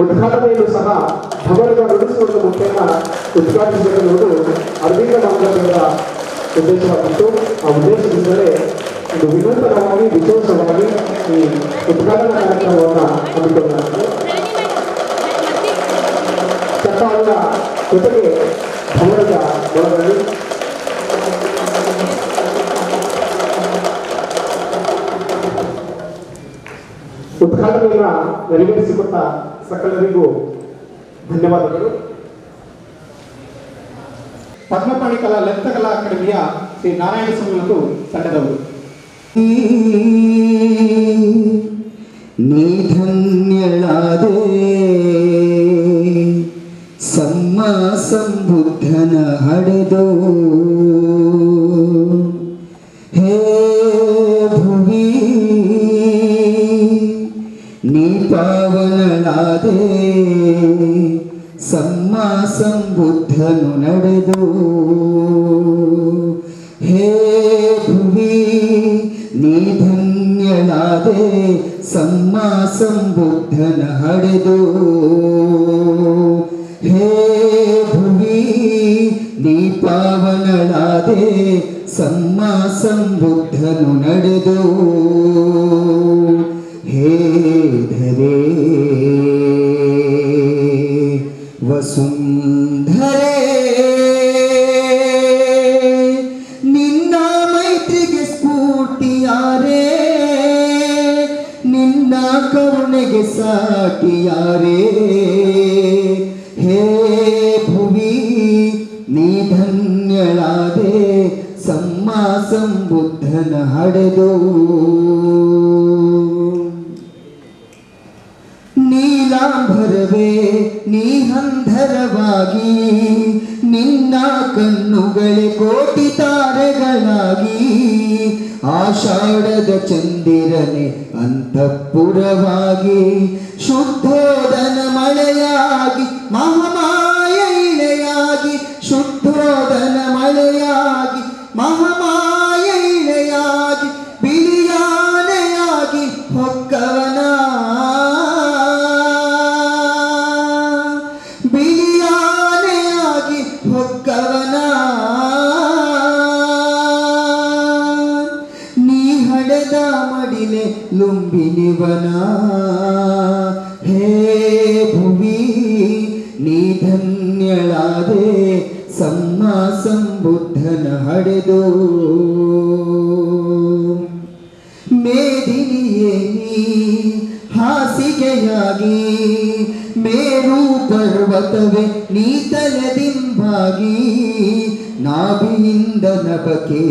ಉದ್ಘಾಟನೆಯಲ್ಲೂ ಸಹ ಢಮರುಗ ನುಡಿಸುವುದರ ಮುಖೇನ ಉದ್ಘಾಟಿಸಬೇಕೆನ್ನುವುದು ಅರವಿಂದ ಮಂಗಲದ ಉದ್ದೇಶವಾಗಿತ್ತು. ಆ ಉದ್ದೇಶದಿಂದಲೇ ಒಂದು ವಿನೂತನವಾಗಿ, ವಿಶೇಷವಾಗಿ ಈ ಉದ್ಘಾಟನಾ ಕಾರ್ಯಕ್ರಮವನ್ನು ಹಮ್ಮಿಕೊಳ್ಳಲಾಗಿದೆ. ಚಪ್ಪಾಳೆಯ ಜೊತೆಗೆ ಭವನದ ಒಳಗಡೆ ಉದ್ಘಾಟನೆಯನ್ನು ನೆರವೇರಿಸಿಕೊಟ್ಟ ಸಕಲರಿಗೂ ಧನ್ಯವಾದಗಳು ಪದ್ಮಪಾಣಿ ಕಲಾ ಲಲಿತಕಲಾ ಅಕಾಡೆಮಿಯ ಶ್ರೀ ನಾರಾಯಣ ಸ್ವಾಮಿ ಮತ್ತು ತಂಡದವರು ನೀ ಪಾವನಳಾದೆ ಸಮ್ಮ ಸಂಬುದ್ಧನು ನಡೆದು. ಹೇ ಭುವಿ, ನೀ ಧನ್ಯಳಾದೆ ಸಮ್ಮ ಸಂಬುದ್ಧನ ಹಡೆದು. ಹೇ ಭುವಿ, ನೀ ಪಾವನಳಾದೆ, ಸಮ್ಮ ಸಂಬುದ್ಧನು ನಡೆದು. ಹೇ ಧರೇ, ವಸುಂಧರೆ, ನಿನ್ನ ಮೈತ್ರಿಗೆ ಸ್ಫೂರ್ತಿಯಾರೇ, ನಿನ್ನ ಕರುಣೆಗೆ ಸಾಟಿಯಾರೇ ಹೇ ಭುವಿ, ನೀ ಧನ್ಯಳಾದೆ, ಸಮ್ಮ ಸಂಬುದ್ಧನ ಹಡೆದು. ನೀಲಾಂಬರವೇ ನೀ ನಿನ್ನ ಕಣ್ಣುಗಳೇ ಕೋಟಿ ತಾರೆಗಳಾಗಿ ಆಷಾಢದ ಚಂದಿರನೆ ಅಂತಃಪುರವಾಗಿ ಶುದ್ಧೋದನ ಮಳೆಯಾಗಿ ಮಹಾಮಾಯ ಮೇದಿನಿಯೇ ನೀ ಹಾಸಿಗೆಯಾಗಿ, ಮೇರು ಪರ್ವತವೇ ನೀ ತಲೆದಿಂಬಾಗಿ ನಾಭಿಯಿಂದ ನಭಕೆ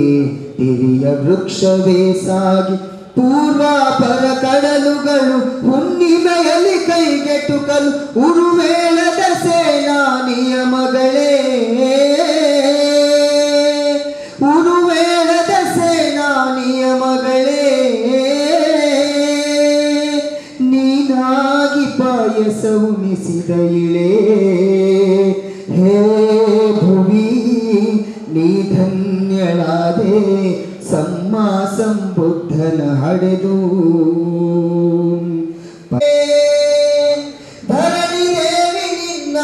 ತಿರಿಯ ವೃಕ್ಷವೇ ಸಾಗಿ, ಪೂರ್ವಾಪರ ಕಡಲುಗಳು ಹುಣ್ಣಿಮೆಯಲ್ಲಿ ಕೈಗೆಟುಕಲು, ಉರುವೇಳದ ಸೇನಾ ನಿಯಮಗಳೇ ಧರಣಿ ದೇವಿ ನಿನ್ನ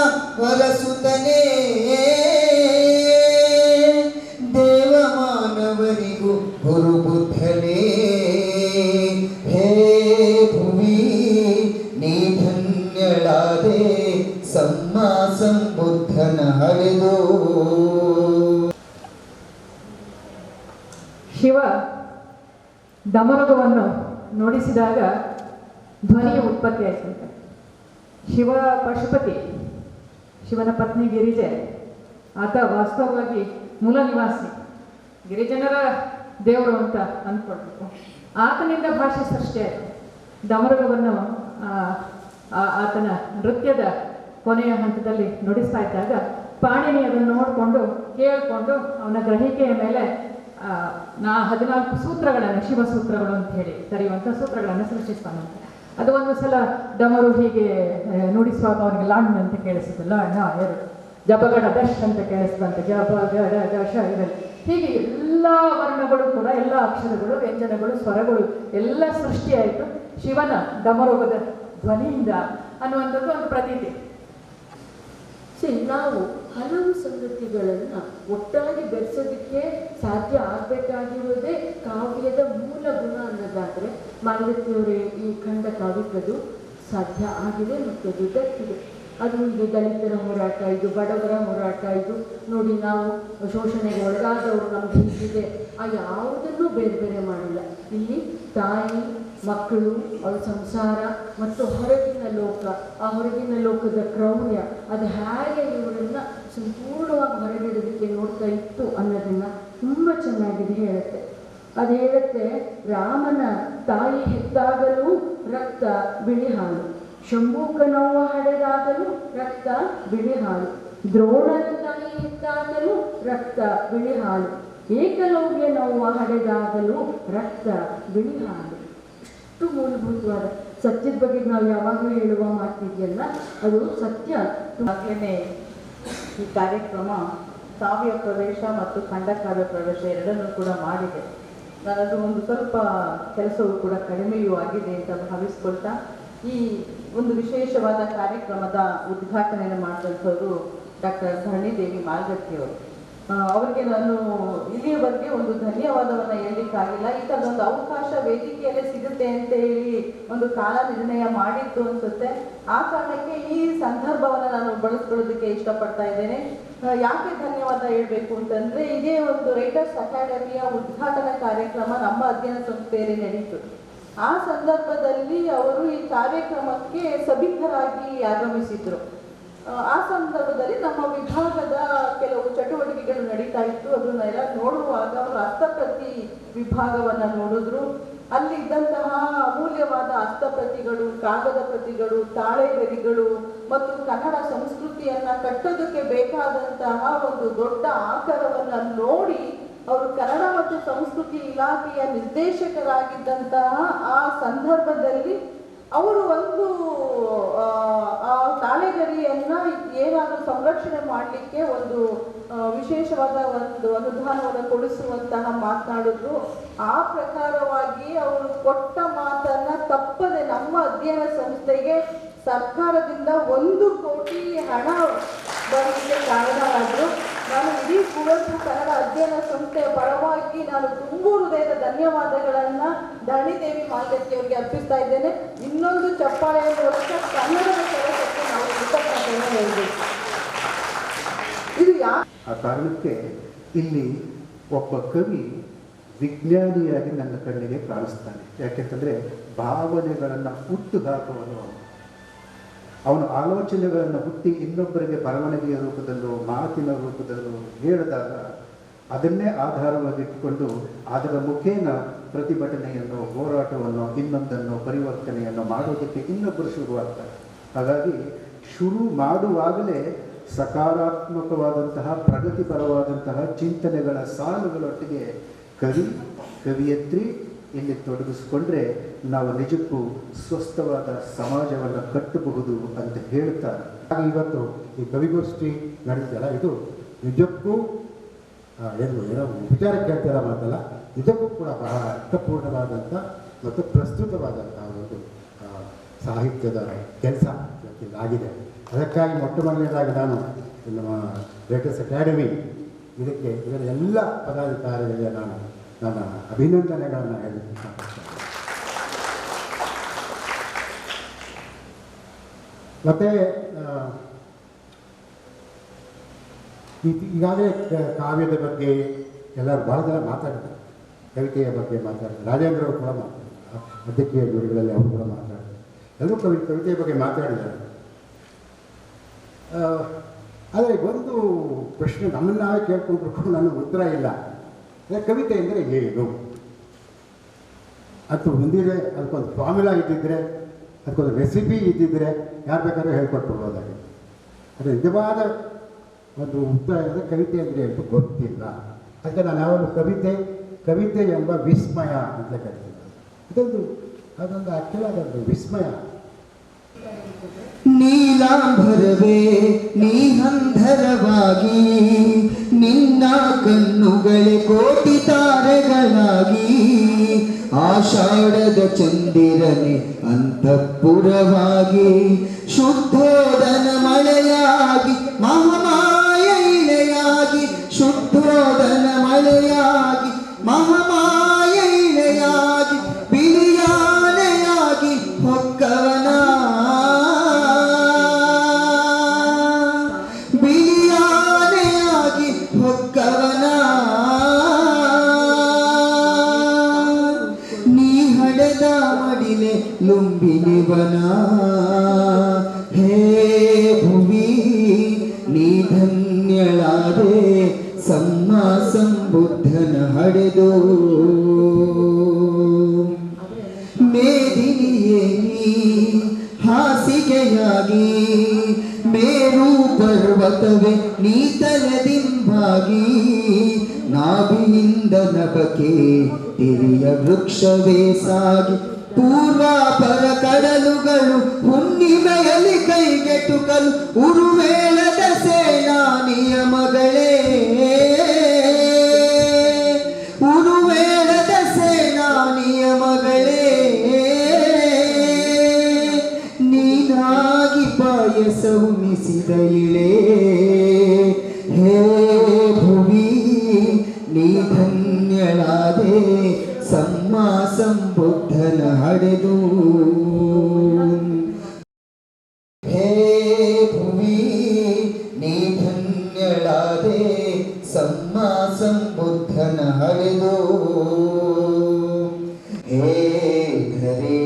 ದೇವ ಮಾನವರಿಗೂ ಗುರು ಹೇ ಭುವಿ ನೀ ಧನ್ಯಳಾದೆ ಶಿವ ದಮರುಗವನ್ನು ನುಡಿಸಿದಾಗ ಧ್ವನಿಯ ಉತ್ಪತ್ತಿ ಆಯ್ತಂತೆ. ಶಿವ ಪಶುಪತಿ, ಶಿವನ ಪತ್ನಿ ಗಿರಿಜೆ, ಆತ ವಾಸ್ತವವಾಗಿ ಮೂಲ ನಿವಾಸಿ. ಗಿರಿಜನರ ದೇವರು ಅಂತ ಅಂದ್ಕೊಳ್ಬೇಕು. ಆತನಿಂದ ಭಾಷೆ ಸೃಷ್ಟಿಯಾಯಿತು ದಮರುಗವನ್ನು ಆತನ ನೃತ್ಯದ ಕೊನೆಯ ಹಂತದಲ್ಲಿ ನುಡಿಸ್ತಾ ಇದ್ದಾಗ ಪಾಣಿನಿ ಅದನ್ನು ನೋಡಿಕೊಂಡು ಕೇಳಿಕೊಂಡು ಅವನ ಗ್ರಹಿಕೆಯ ಮೇಲೆ ನಾ ಹದಿನಾಲ್ಕು ಸೂತ್ರಗಳನ್ನು, ಶಿವಸೂತ್ರಗಳು ಅಂತ ಹೇಳಿ ತರೆಯುವಂಥ ಸೂತ್ರಗಳನ್ನು ಸೃಷ್ಟಿಸ್ತಾನಂತೆ. ಅದು ಒಂದು ಸಲ ಡಮರು ಹೀಗೆ ನುಡಿಸುವಾಗ ಅವನಿಗೆ ಲಾಣ್ ಅಂತ ಕೇಳಿಸಿದ್ದು ಲಾಣ ಎರಡು ಜಪಗಡ ದಶ್ ಅಂತ ಕೇಳಿಸ್ತಂತೆ ಜಪ ಗಡ ದಶ ಇವೆಲ್ಲ ಹೀಗೆ ಎಲ್ಲ ವರ್ಣಗಳು ಕೂಡ, ಎಲ್ಲ ಅಕ್ಷರಗಳು, ವ್ಯಂಜನಗಳು, ಸ್ವರಗಳು, ಎಲ್ಲ ಸೃಷ್ಟಿಯಾಯಿತು. ಶಿವನ ಡಮರೋಗದ ಧ್ವನಿಯಿಂದ ಅನ್ನುವಂಥದ್ದು ಒಂದು ಪ್ರತೀತಿ. ಸಿ, ನಾವು ಹಲವು ಸಂಗತಿಗಳನ್ನ ಒಟ್ಟಾಗಿ ಬೆರೆಸೋದಕ್ಕೆ ಸಾಧ್ಯ ಆಗ್ಬೇಕಾಗಿರೋದೇ ಕಾವ್ಯದ ಮೂಲ ಗುಣ ಅನ್ನೋದಾದ್ರೆ ಮಾಲ್ಗತ್ತಿಯವರೇ ಈ ಖಂಡ ಕಾವ್ಯಕ್ಕದು ಸಾಧ್ಯ ಆಗಿದೆ ಮತ್ತು ಅದು ದಕ್ಕಿದೆ. ಅದು ಇದು ದಲಿತರ ಹೋರಾಟ, ಇದು ಬಡವರ ಹೋರಾಟ, ಇದು ನೋಡಿ ನಾವು ಶೋಷಣೆಗೆ ಒಳಗಾದವರು ನಮ್ಗೆ ಹೀಗಿದೆ. ಆ ಯಾವುದನ್ನೂ ಬೇರೆ ಬೇರೆ ಮಾಡಿಲ್ಲ. ಇಲ್ಲಿ ತಾಯಿ, ಮಕ್ಕಳು, ಅವರ ಸಂಸಾರ ಮತ್ತು ಹೊರಗಿನ ಲೋಕ, ಆ ಹೊರಗಿನ ಲೋಕದ ಕ್ರೌರ್ಯ, ಅದು ಹೇಗೆ ಇವರನ್ನ ಸಂಪೂರ್ಣವಾಗಿ ಹೊರಗಿಡೋದಕ್ಕೆ ನೋಡ್ತಾ ಇತ್ತು ಅನ್ನೋದನ್ನ ತುಂಬ ಚೆನ್ನಾಗಿದೆ ಹೇಳುತ್ತೆ. ಅದು ಹೇಳುತ್ತೆ, ರಾಮನ ತಾಯಿ ಹೆತ್ತಾಗಲೂ ರಕ್ತ ಬಿಳಿ ಹಾಲು ಶಂಭೂಕ ನೋವು ಹಡೆದಾಗಲೂ ರಕ್ತ ಬಿಳಿ ಹಾಲು ದ್ರೋಣನ ತಾಯಿ ಹೆತ್ತಾಗಲೂ ರಕ್ತ ಬಿಳಿ ಹಾಲು ಏಕಲವ್ಯ ನೋವ ಹಡೆದಾಗಲೂ ರಕ್ತ ಬಿಳಿ ಹಾಲು ಇಷ್ಟು ಮೂಲಭೂತವಾದ ಸತ್ಯದ ಬಗ್ಗೆ ನಾವು ಯಾವಾಗಲೂ ಹೇಳುವ ಮಾತಿದೆಯಲ್ಲ, ಅದು ಸತ್ಯ. ಆಗಲೇ ಈ ಕಾರ್ಯಕ್ರಮ ಕಾವ್ಯ ಪ್ರವೇಶ ಮತ್ತು ಖಂಡ ಕಾವ್ಯ ಪ್ರವೇಶ ಎರಡನ್ನೂ ಕೂಡ ಮಾಡಿದೆ. ನನ್ನದು ಒಂದು ಸ್ವಲ್ಪ ಕೆಲಸವೂ ಕೂಡ ಕಡಿಮೆಯೂ ಆಗಿದೆ ಅಂತ ಭಾವಿಸ್ಕೊಳ್ತಾ, ಈ ಒಂದು ವಿಶೇಷವಾದ ಕಾರ್ಯಕ್ರಮದ ಉದ್ಘಾಟನೆಯನ್ನು ಮಾಡಿದಂಥವರು ಡಾಕ್ಟರ್ ಧರಣಿದೇವಿ ಮಾಲ್ಗತ್ತಿಯವರು ಅವರಿಗೆ ನಾನು ಇಲ್ಲಿಯವರೆಗೆ ಒಂದು ಧನ್ಯವಾದವನ್ನ ಹೇಳಲಿಕ್ಕಾಗಿಲ್ಲ. ಈ ಒಂದು ಅವಕಾಶ ವೇದಿಕೆಯಲ್ಲೇ ಸಿಗುತ್ತೆ ಅಂತ ಹೇಳಿ ಒಂದು ಕಾಲ ನಿರ್ಣಯ ಮಾಡಿತ್ತು ಅನ್ಸುತ್ತೆ. ಆ ಕಾರಣಕ್ಕೆ ಈ ಸಂದರ್ಭವನ್ನ ನಾನು ಬಳಸ್ಕೊಳ್ಳೋದಕ್ಕೆ ಇಷ್ಟಪಡ್ತಾ ಇದ್ದೇನೆ. ಯಾಕೆ ಧನ್ಯವಾದ ಹೇಳಬೇಕು ಅಂತಂದ್ರೆ, ಇದೇ ಒಂದು ರೈಟರ್ಸ್ ಅಕಾಡೆಮಿಯ ಉದ್ಘಾಟನಾ ಕಾರ್ಯಕ್ರಮ ನಮ್ಮ ಅಧ್ಯಯನ ಸಂಸ್ಥೆಯಲ್ಲಿ ನಡೀತು. ಆ ಸಂದರ್ಭದಲ್ಲಿ ಅವರು ಈ ಕಾರ್ಯಕ್ರಮಕ್ಕೆ ಸಭಿಕರಾಗಿ ಆಗಮಿಸಿದ್ರು. ಆ, ಸಂದರ್ಭದಲ್ಲಿ ನಮ್ಮ ವಿಭಾಗದ ಕೆಲವು ಚಟುವಟಿಕೆಗಳು ನಡೀತಾ ಇತ್ತು. ಅದನ್ನೆಲ್ಲ ನೋಡುವಾಗ ಅವರು ಹಸ್ತಪ್ರತಿ ವಿಭಾಗವನ್ನ ನೋಡಿದ್ರು. ಅಲ್ಲಿ ಇದ್ದಂತಹ ಅಮೂಲ್ಯವಾದ ಹಸ್ತಪ್ರತಿಗಳು ಕಾಗದ ಪ್ರತಿಗಳು ತಾಳೆಗರಿಗಳು ಮತ್ತು ಕನ್ನಡ ಸಂಸ್ಕೃತಿಯನ್ನ ಕಟ್ಟೋದಕ್ಕೆ ಬೇಕಾದಂತಹ ಒಂದು ದೊಡ್ಡ ಆಕಾರವನ್ನು ನೋಡಿ ಅವರು ಕನ್ನಡ ಮತ್ತು ಸಂಸ್ಕೃತಿ ಇಲಾಖೆಯ ನಿರ್ದೇಶಕರಾಗಿದ್ದಂತಹ ಆ ಸಂದರ್ಭದಲ್ಲಿ ಅವರು ಒಂದು ಆ, ಆ ತಾಳೆಗರಿಯನ್ನ ಏನಾದರೂ ಸಂರಕ್ಷಣೆ ಮಾಡಲಿಕ್ಕೆ ಒಂದು ವಿಶೇಷವಾದ ಒಂದು ಅನುದಾನವನ್ನು ಕೊಡಿಸುವಂತಹ ಮಾತನಾಡಿದ್ರು. ಆ ಪ್ರಕಾರವಾಗಿ ಅವರು ಕೊಟ್ಟ ಮಾತನ್ನ ತಪ್ಪದೆ ನಮ್ಮ ಅಧ್ಯಯನ ಸಂಸ್ಥೆಗೆ ಸರ್ಕಾರದಿಂದ ಒಂದು ಕೋಟಿ ಹಣ ಬರಲಿಕ್ಕೆ ಕಾರಣವಾದರು ನಾನು ಇಡೀ ಕುವೆಂಪು ಕನ್ನಡ ಅಧ್ಯಯನ ಸಂಸ್ಥೆಯ ಪರವಾಗಿ ನಾನು ತುಂಬು ಹೃದಯದ ಧನ್ಯವಾದಗಳನ್ನ ದಣಿದೇವಿ ಮಾಲ್ಗತ್ತಿ ಅವರಿಗೆ ಅರ್ಪಿಸ್ತಾ ಇದ್ದೇನೆ. ಇನ್ನೊಂದು ಚಪ್ಪಾಳೆಯ ಮೂಲಕ ಕನ್ನಡದ ಕೆಲಸಕ್ಕೆ ನಾವು ಕೃತಜ್ಞತೆಯನ್ನು ಹೇಳಬೇಕು ಇದು ಯಾ ಆ ಕಾರಣಕ್ಕೆ ಇಲ್ಲಿ ಒಬ್ಬ ಕವಿ ವಿಜ್ಞಾನಿಯಾಗಿ ನನ್ನ ಕಣ್ಣಿಗೆ ಕಾಣಿಸ್ತಾನೆ ಯಾಕೆಂತಂದರೆ ಭಾವನೆಗಳನ್ನು ಹುಟ್ಟು ಹಾಕುವನು ಅವನು. ಆಲೋಚನೆಗಳನ್ನು ಹುಟ್ಟಿ ಇನ್ನೊಬ್ಬರಿಗೆ ಬರವಣಿಗೆಯ ರೂಪದಲ್ಲೋ, ಮಾತಿನ ರೂಪದಲ್ಲೋ ಹೇಳಿದಾಗ ಅದನ್ನೇ ಆಧಾರವಾಗಿಟ್ಟುಕೊಂಡು ಅದರ ಮುಖೇನ ಪ್ರತಿಭಟನೆಯನ್ನು, ಹೋರಾಟವನ್ನು, ಇನ್ನೊಂದನ್ನು, ಪರಿವರ್ತನೆಯನ್ನು ಮಾಡೋದಕ್ಕೆ ಇನ್ನೊಬ್ಬರು ಶುರುವಾಗ್ತಾರೆ ಹಾಗಾಗಿ ಶುರು ಮಾಡುವಾಗಲೇ ಸಕಾರಾತ್ಮಕವಾದಂತಹ, ಪ್ರಗತಿಪರವಾದಂತಹ ಚಿಂತನೆಗಳ ಸಾಲುಗಳೊಟ್ಟಿಗೆ ಕವಿ, ಕವಿಯತ್ರಿ ಇಲ್ಲಿ ತೊಡಗಿಸ್ಕೊಂಡ್ರೆ ನಾವು ನಿಜಕ್ಕೂ ಸ್ವಸ್ಥವಾದ ಸಮಾಜವನ್ನು ಕಟ್ಟಬಹುದು ಅಂತ ಹೇಳ್ತಾರೆ ಇವತ್ತು ಈ ಕವಿಗೋಷ್ಠಿ ನಡೆದಿದೆಯಲ್ಲ, ಇದು ನಿಜಕ್ಕೂ ಏನು, ಏನೋ ವಿಚಾರ ಕೇಳ್ತಾರ ಮಾತಲ್ಲ, ನಿಜಕ್ಕೂ ಕೂಡ ಬಹಳ ಅರ್ಥಪೂರ್ಣವಾದಂಥ ಮತ್ತು ಪ್ರಸ್ತುತವಾದಂಥ ಒಂದು ಸಾಹಿತ್ಯದ ಕೆಲಸ ಆಗಿದೆ ಅದಕ್ಕಾಗಿ ಮೊಟ್ಟ ಮೊದಲನೇದಾಗಿ ನಾನು ನಮ್ಮ ಲೇಟೆಸ್ಟ್ ಅಕಾಡೆಮಿ ಇದಕ್ಕೆ ಇದರ ಎಲ್ಲ ಪದಾಧಿಕಾರಿಗಳಿಗೆ ನಾನು ನನ್ನ ಅಭಿನಂದನೆಗಳನ್ನು ಹೇಳಲಿಕ್ಕೆ ಮತ್ತು ಈಗಾಗಲೇ ಕಾವ್ಯದ ಬಗ್ಗೆ ಎಲ್ಲರೂ ಭಾಳ ಜನ ಮಾತಾಡ್ತಾರೆ ಕವಿತೆಯ ಬಗ್ಗೆ ಮಾತಾಡ್ತಾರೆ ರಾಜೇಂದ್ರ ಅವರು ಕೂಡ ಮಾತಾಡ್ತಾರೆ ಅಧ್ಯಕ್ಷೀಯ ಗುರುಗಳಲ್ಲಿ ಅವರು ಕೂಡ ಮಾತಾಡ್ತಾರೆ ಎಲ್ಲರೂ ಕವಿ, ಕವಿತೆಯ ಬಗ್ಗೆ ಮಾತಾಡಿದ್ದಾರೆ. ಆದರೆ ಒಂದು ಪ್ರಶ್ನೆ ನಮ್ಮನ್ನು ನಾವೇ ಕೇಳ್ಕೊಂಡ್ರು ನನಗೆ ಉತ್ತರ ಇಲ್ಲ. ಅಂದರೆ ಕವಿತೆ ಅಂದರೆ ಏನು? ಅದು ಹೊಂದಿದೆ ಅದಕ್ಕೊಂದು ಫಾರ್ಮುಲಾ ಇದ್ದಿದ್ರೆ, ಅದಕ್ಕೊಂದು ರೆಸಿಪಿ ಇದ್ದಿದ್ರೆ ಯಾರು ಬೇಕಾದ್ರೂ ಹೇಳ್ಕೊಟ್ಬಿಡ್ಬೋದಾಗಿ ಅದು ನಿಜವಾದ ಒಂದು ಉತ್ತರ ಅಂದರೆ ಕವಿತೆ ಅಂದರೆ ಅಂತ ಗೊತ್ತಿಲ್ಲ. ಅದಕ್ಕೆ ನಾನು ಯಾವಾಗಲೂ ಕವಿತೆ ಕವಿತೆ ಎಂಬ ವಿಸ್ಮಯ ಅಂತ ಕರಿತೀನಿ. ಅದೊಂದು ಅದೊಂದು ಅಚ್ಚಲಾದ ಒಂದು ವಿಸ್ಮಯ. ನೀಲಾಂಬರವೇ ನೀಹಂಧರವಾಗಿ ನಿನ್ನ ಕಣ್ಣುಗಳೇ ಕೋಟಿ ತಾರೆಗಳಾಗಿ ಆಷಾಢದ ಚಂದಿರನೆ ಅಂತಃಪುರವಾಗಿ ಶುದ್ಧೋದನ ಮಳೆಯಾಗಿ ಮಡಿಲೆ ಲುಂಬಿನಿವನ ಹೇ ಭುವಿ, ನೀ ಧನ್ಯಳಾದೆ ಸಮ್ಮ ಸಂಬುದ್ಧನ ಹಡೆದು. ಮೇದಿನಿಯೇ ನೀ ಹಾಸಿಗೆಯಾಗಿ, ಮೇರು ಪರ್ವತವೇ ನೀ ತಲೆದಿಂಬಾಗಿ ನಾಭಿಯಿಂದ ನಬಕೆ ತಿರಿಯ ವೃಕ್ಷವೇ ಸಾಗಿ. ಪೂರ್ವಾಪರ ಕಡಲುಗಳು ಹುಣ್ಣಿಮೆಯಲ್ಲಿ ಕೈಗೆಟುಕಲು ಉರುವೇಳದ ಸೇನಾ ನಿಯಮಗಳೇ. ಉರುವೇಳದ ಸೇನಾ ನಿಯಮಗಳೇ. ನೀನಾಗಿ ಪಾಯಸ ಉಣಿಸಿದ ಇಳೆ ಸಮ್ಮ ಸಂಬುದ್ಧನ ಹಡೆದು ಹೇ ಧರೇ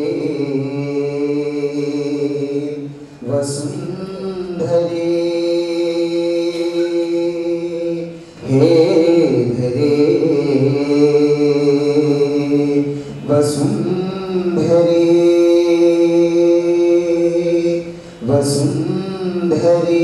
ವಸುಂಧರೇ ಹೇ ಧರೇ ವಸುಂಧರೇ ವಸುಂಧರೇ